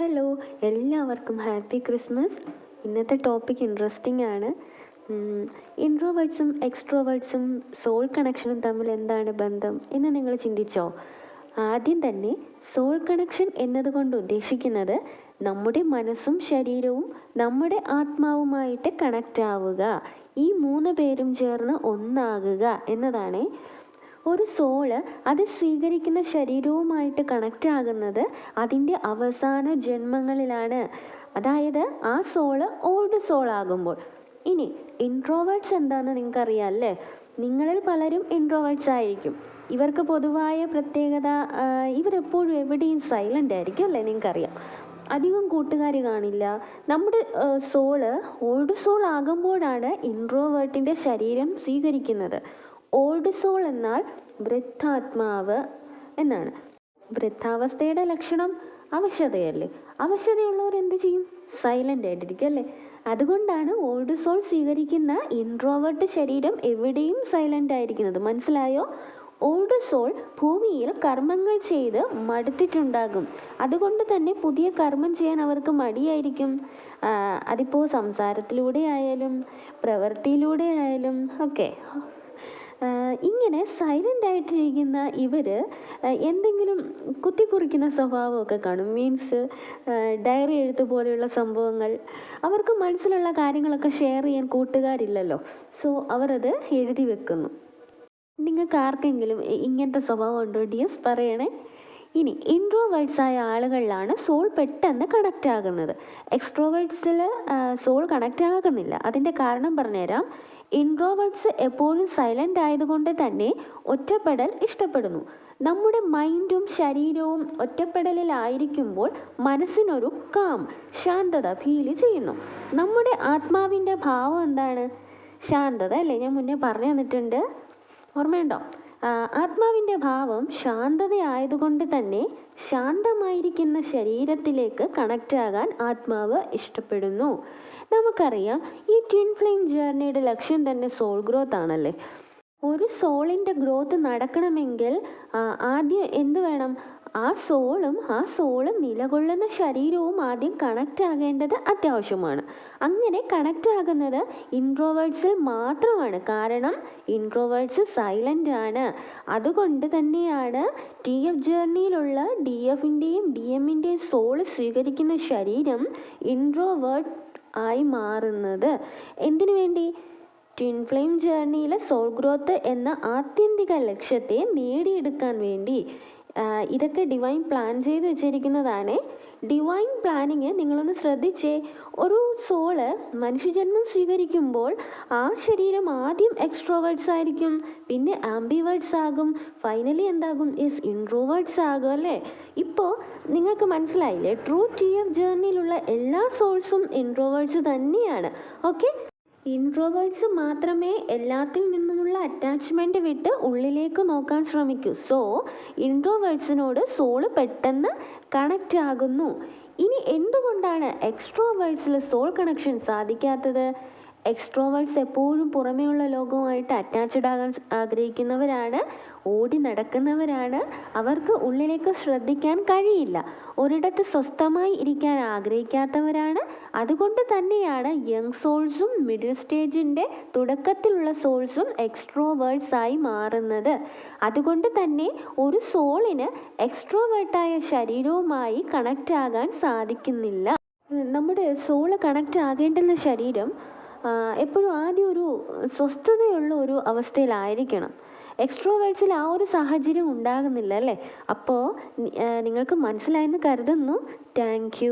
Hello എല്ലാവർക്കും happy Christmas. ഇന്നത്തെ topic interesting ആണ്. ഇൻട്രോവേർട്സും എക്സ്ട്രോവേർട്സും സോൾ കണക്ഷനും തമ്മിൽ എന്താണ് ബന്ധം എന്ന് നിങ്ങൾ ചിന്തിച്ചോ? ആദ്യം തന്നെ സോൾ കണക്ഷൻ എന്നതുകൊണ്ട് ഉദ്ദേശിക്കുന്നത് നമ്മുടെ മനസ്സും ശരീരവും നമ്മുടെ ആത്മാവുമായിട്ട് കണക്റ്റ് ആവുക. ഈ മൂന്ന് പേരും ചേർന്ന് ഒന്നാകുക എന്നതാണ്. ഒരു സോൾ അത് സ്വീകരിക്കുന്ന ശരീരവുമായിട്ട് കണക്റ്റ് ആകുന്നത് അതിന്റെ അവസാന ജന്മങ്ങളിലാണ്. അതായത് ആ സോൾ ഓൾഡ് സോൾ ആകുമ്പോൾ. ഇനി ഇൻട്രോവേർട്സ് എന്താണെന്ന് നിങ്ങൾക്കറിയാം അല്ലേ നിങ്ങളിൽ പലരും ഇൻട്രോവേർട്സ് ആയിരിക്കും. ഇവർക്ക് പൊതുവായ പ്രത്യേകത ഇവരെപ്പോഴും എവിടെയും സൈലന്റ് ആയിരിക്കും അല്ലേ നിങ്ങൾക്കറിയാം. അധികം കൂട്ടുകാർ കാണില്ല. നമ്മുടെ സോൾ ഓൾഡ് സോൾ ആകുമ്പോഴാണ് ഇൻട്രോവേർട്ടിന്റെ ശരീരം സ്വീകരിക്കുന്നത്. ഓൾഡ് സോൾ എന്നാൽ വൃദ്ധാത്മാവ് എന്നാണ്. വൃദ്ധാവസ്ഥയുടെ ലക്ഷണം അവശതയല്ലേ? അവശതയുള്ളവർ എന്ത് ചെയ്യും? സൈലന്റ് ആയിട്ടിരിക്കും അല്ലേ അതുകൊണ്ടാണ് ഓൾഡ് സോൾ സ്വീകരിക്കുന്ന ഇൻട്രോവേർട്ട് ശരീരം എവിടെയും സൈലന്റ് ആയിരിക്കുന്നത്. മനസ്സിലായോ? ഓൾഡ് സോൾ ഭൂമിയിൽ കർമ്മങ്ങൾ ചെയ്ത് മടുത്തിട്ടുണ്ടാകും. അതുകൊണ്ട് തന്നെ പുതിയ കർമ്മം ചെയ്യാൻ അവർക്ക് മടിയായിരിക്കും. അതിപ്പോൾ സംസാരത്തിലൂടെ ആയാലും പ്രവൃത്തിയിലൂടെ ആയാലും ഒക്കെ. ഇങ്ങനെ സൈലന്റ് ആയിട്ടിരിക്കുന്ന ഇവർ എന്തെങ്കിലും കുത്തിക്കുറിക്കുന്ന സ്വഭാവമൊക്കെ കാണും. മീൻസ് ഡയറി എഴുത്ത് പോലെയുള്ള സംഭവങ്ങൾ. അവർക്ക് മനസ്സിലുള്ള കാര്യങ്ങളൊക്കെ ഷെയർ ചെയ്യാൻ കൂട്ടുകാരില്ലല്ലോ. സോ അവരത് എഴുതി വെക്കുന്നു. നിങ്ങൾക്ക് ആർക്കെങ്കിലും ഇങ്ങനത്തെ സ്വഭാവം ഉണ്ടോ? ഡിയസ് പറയണേ. ഇനി ഇൻട്രോവേർട്സ് ആയ ആളുകളിലാണ് സോൾ പെട്ടെന്ന് കണക്റ്റ് ആകുന്നത്. എക്സ്ട്രോവേർട്സിൽ സോൾ കണക്റ്റ് ആകുന്നില്ല. അതിന്റെ കാരണം പറഞ്ഞുതരാം. ഇൻട്രോവേർട്സ് എപ്പോഴും സൈലന്റ് ആയതുകൊണ്ട് തന്നെ ഒറ്റപ്പെടൽ ഇഷ്ടപ്പെടുന്നു. നമ്മുടെ മൈൻഡും ശരീരവും ഒറ്റപ്പെടലിലായിരിക്കുമ്പോൾ മനസ്സിനൊരു കാം ശാന്തത ഫീൽ ചെയ്യുന്നു. നമ്മുടെ ആത്മാവിന്റെ ഭാവം എന്താണ്? ശാന്തത അല്ലേ? ഞാൻ മുന്നേ പറഞ്ഞു തന്നിട്ടുണ്ട്. ഓർമ്മയുണ്ടോ? ആത്മാവിന്റെ ഭാവം ശാന്തതയായതുകൊണ്ട് തന്നെ ശാന്തമായിരിക്കുന്ന ശരീരത്തിലേക്ക് കണക്റ്റ് ആകാൻ ആത്മാവ് ഇഷ്ടപ്പെടുന്നു. നമുക്കറിയാം ഈ ട്വിൻ ഫ്ലെയിം ജേർണിയുടെ ലക്ഷ്യം തന്നെ സോൾ ഗ്രോത്ത് ആണല്ലേ? ഒരു സോളിന്റെ ഗ്രോത്ത് നടക്കണമെങ്കിൽ ആദ്യം എന്ത് വേണം? ആ സോളും ആ സോളും നിലകൊള്ളുന്ന ശരീരവും ആദ്യം കണക്റ്റ് ആകേണ്ടത് അത്യാവശ്യമാണ്. അങ്ങനെ കണക്റ്റ് ആകുന്നത് ഇൻട്രോവേർട്സിൽ മാത്രമാണ്. കാരണം ഇൻട്രോവേർട്സ് സൈലന്റ് ആണ്. അതുകൊണ്ട് തന്നെയാണ് ടി എഫ് ജേർണിയിലുള്ള ഡി എഫിന്റെയും ഡി എമ്മിന്റെയും സോൾ സ്വീകരിക്കുന്ന ശരീരം ഇൻട്രോവേർട്ട് ആയി മാറുന്നത്. എന്തിനു വേണ്ടി? ട്വിൻ ഫ്ലെയിം ജേർണിയിലെ സോൾ ഗ്രോത്ത് എന്ന ആത്യന്തിക ലക്ഷ്യത്തെ നേടിയെടുക്കാൻ വേണ്ടി. ഇതൊക്കെ ഡിവൈൻ പ്ലാൻ ചെയ്ത് വെച്ചിരിക്കുന്നതാണ്. ഡിവൈൻ പ്ലാനിങ് നിങ്ങളൊന്ന് ശ്രദ്ധിച്ചേ. ഒരു സോൾ മനുഷ്യജന്മം സ്വീകരിക്കുമ്പോൾ ആ ശരീരം ആദ്യം എക്സ്ട്രോവേർഡ്സ് ആയിരിക്കും പിന്നെ ആംബിവേർഡ്സ് ആകും ഫൈനലി എന്താകും? ഇസ് ഇൻട്രോവേർഡ്സ് ആകും അല്ലേ? ഇപ്പോൾ നിങ്ങൾക്ക് മനസ്സിലായില്ലേ? ട്രൂ ടി എഫ് ജേർണിയിലുള്ള എല്ലാ സോൾസും ഇൻട്രോവേർഡ്സ് തന്നെയാണ്. ഓക്കെ ഇൻട്രോവേർട്സ് മാത്രമേ എല്ലാത്തിൽ നിന്നുമുള്ള അറ്റാച്ച്മെന്റ് വിട്ട് ഉള്ളിലേക്ക് നോക്കാൻ ശ്രമിക്കൂ. സോ ഇൻട്രോവേർട്സിനോട് സോൾ പെട്ടെന്ന് കണക്റ്റ് ആകുന്നു. ഇനി എന്തുകൊണ്ടാണ് എക്സ്ട്രോവേർട്സിൽ സോൾ കണക്ഷൻ സാധിക്കാത്തത്? എക്സ്ട്രോവേർട്സ് എപ്പോഴും പുറമേയുള്ള ലോകവുമായിട്ട് അറ്റാച്ച്ഡ് ആകാൻ ആഗ്രഹിക്കുന്നവരാണ് ഓടി നടക്കുന്നവരാണ്. അവർക്ക് ഉള്ളിലേക്ക് ശ്രദ്ധിക്കാൻ കഴിയില്ല. ഒരിടത്ത് സ്വസ്ഥമായി ഇരിക്കാൻ ആഗ്രഹിക്കാത്തവരാണ്. അതുകൊണ്ട് തന്നെയാണ് യങ് സോൾസും മിഡിൽ സ്റ്റേജിന്റെ തുടക്കത്തിലുള്ള സോൾസും എക്സ്ട്രോവേഴ്സായി മാറുന്നത്. അതുകൊണ്ട് തന്നെ ഒരു സോളിന് എക്സ്ട്രോവേർട്ടായ ശരീരവുമായി കണക്റ്റ് ആകാൻ സാധിക്കുന്നില്ല. നമ്മുടെ സോൾ കണക്റ്റ് ആകേണ്ടുന്ന ശരീരം എപ്പോഴും ആദ്യം ഒരു സ്വസ്ഥതയുള്ള ഒരു അവസ്ഥയിലായിരിക്കണം. എക്സ്ട്രോവേർട്സിൽ ആ ഒരു സാഹചര്യം ഉണ്ടാകുന്നില്ല അല്ലേ? അപ്പോൾ നിങ്ങൾക്ക് മനസ്സിലായെന്ന് കരുതുന്നു. താങ്ക്